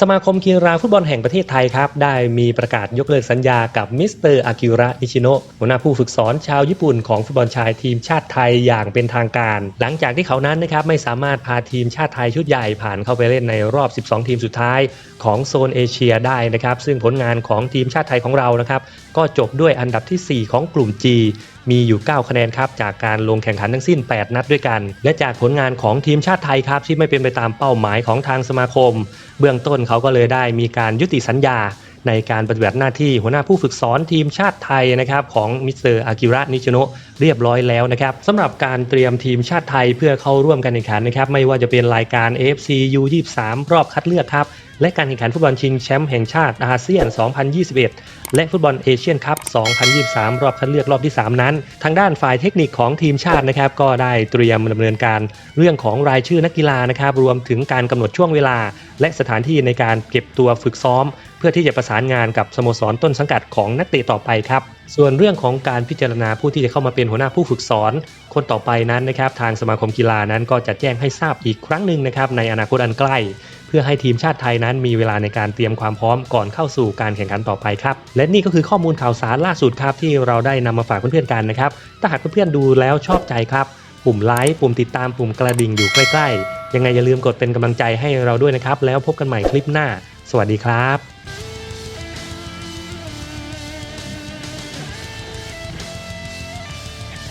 สมาคมกีฬาฟุตบอลแห่งประเทศไทยครับ ได้มีประกาศยกเลิกสัญญากับมิสเตอร์อากิระนิชิโนะหัวหน้าผู้ฝึกสอนชาวญี่ปุ่นของฟุตบอลชายทีมชาติไทยอย่างเป็นทางการ หลังจากที่เขานั้นนะครับไม่สามารถพาทีมชาติไทยชุดใหญ่ผ่านเข้าไปเล่นในรอบ 12 ทีมสุดท้ายของโซนเอเชียได้นะครับ ซึ่งผลงานของทีมชาติไทยของเรานะครับก็จบด้วยอันดับที่ 4 ของกลุ่ม G มีอยู่ 9 คะแนนครับจากการลงแข่งขันทั้งสิ้น 8 นัดด้วยกัน และจากผลงานของทีมชาติไทยครับที่ไม่เป็นไปตามเป้าหมายของทางสมาคม เบื้องต้นเขาก็เลยได้มีการยุติสัญญาในการปฏิบัติหน้าที่หัวหน้าผู้ฝึกสอนทีมชาติไทยนะครับของมิสเตอร์อากิระนิชโนะเรียบร้อยแล้วนะครับสำหรับการเตรียมทีมชาติไทยเพื่อเข้าร่วมการแข่งขันนะครับไม่ว่าจะเป็นรายการ AFC U23 รอบคัดเลือกครับ และการแข่งขันฟุตบอลชิงแชมป์แห่งชาติอาเซียน 2021 และฟุตบอลเอเชียนคัพ 2023 รอบคัดเลือกรอบที่ 3 นั้น ทางด้านฝ่ายเทคนิคของทีมชาตินะครับก็ได้เตรียมดำเนินการเรื่องของรายชื่อนักกีฬานะครับรวมถึงการกำหนดช่วงเวลา และสถานที่ในการเก็บตัวฝึกซ้อม เพื่อที่จะประสานงานกับสโมสรต้นสังกัดของนักเตะต่อไปครับส่วนเรื่องของการพิจารณาผู้ที่จะเข้ามาเป็นหัวหน้าผู้ฝึกสอน คนต่อไปนั้นนะครับทางสมาคมกีฬานั้นก็จะแจ้งให้ทราบอีกครั้งหนึ่งนะครับในอนาคตอันใกล้ พื่อให้ทีมชาติไทยนั้นมีเวลาในการเตรียมความพร้อมก่อนเข้าสู่การแข่งขันต่อไปครับ และนี่ก็คือข้อมูลข่าวสารล่าสุดครับที่เราได้นำมาฝากเพื่อนๆกันนะครับถ้าหากเพื่อนๆดูแล้วชอบใจครับ ปุ่มไลค์ปุ่มติดตามปุ่มกระดิ่งอยู่ใกล้ๆ ยังไงอย่าลืมกดเป็นกำลังใจให้เราด้วยนะครับ แล้วพบกันใหม่คลิปหน้า สวัสดีครับ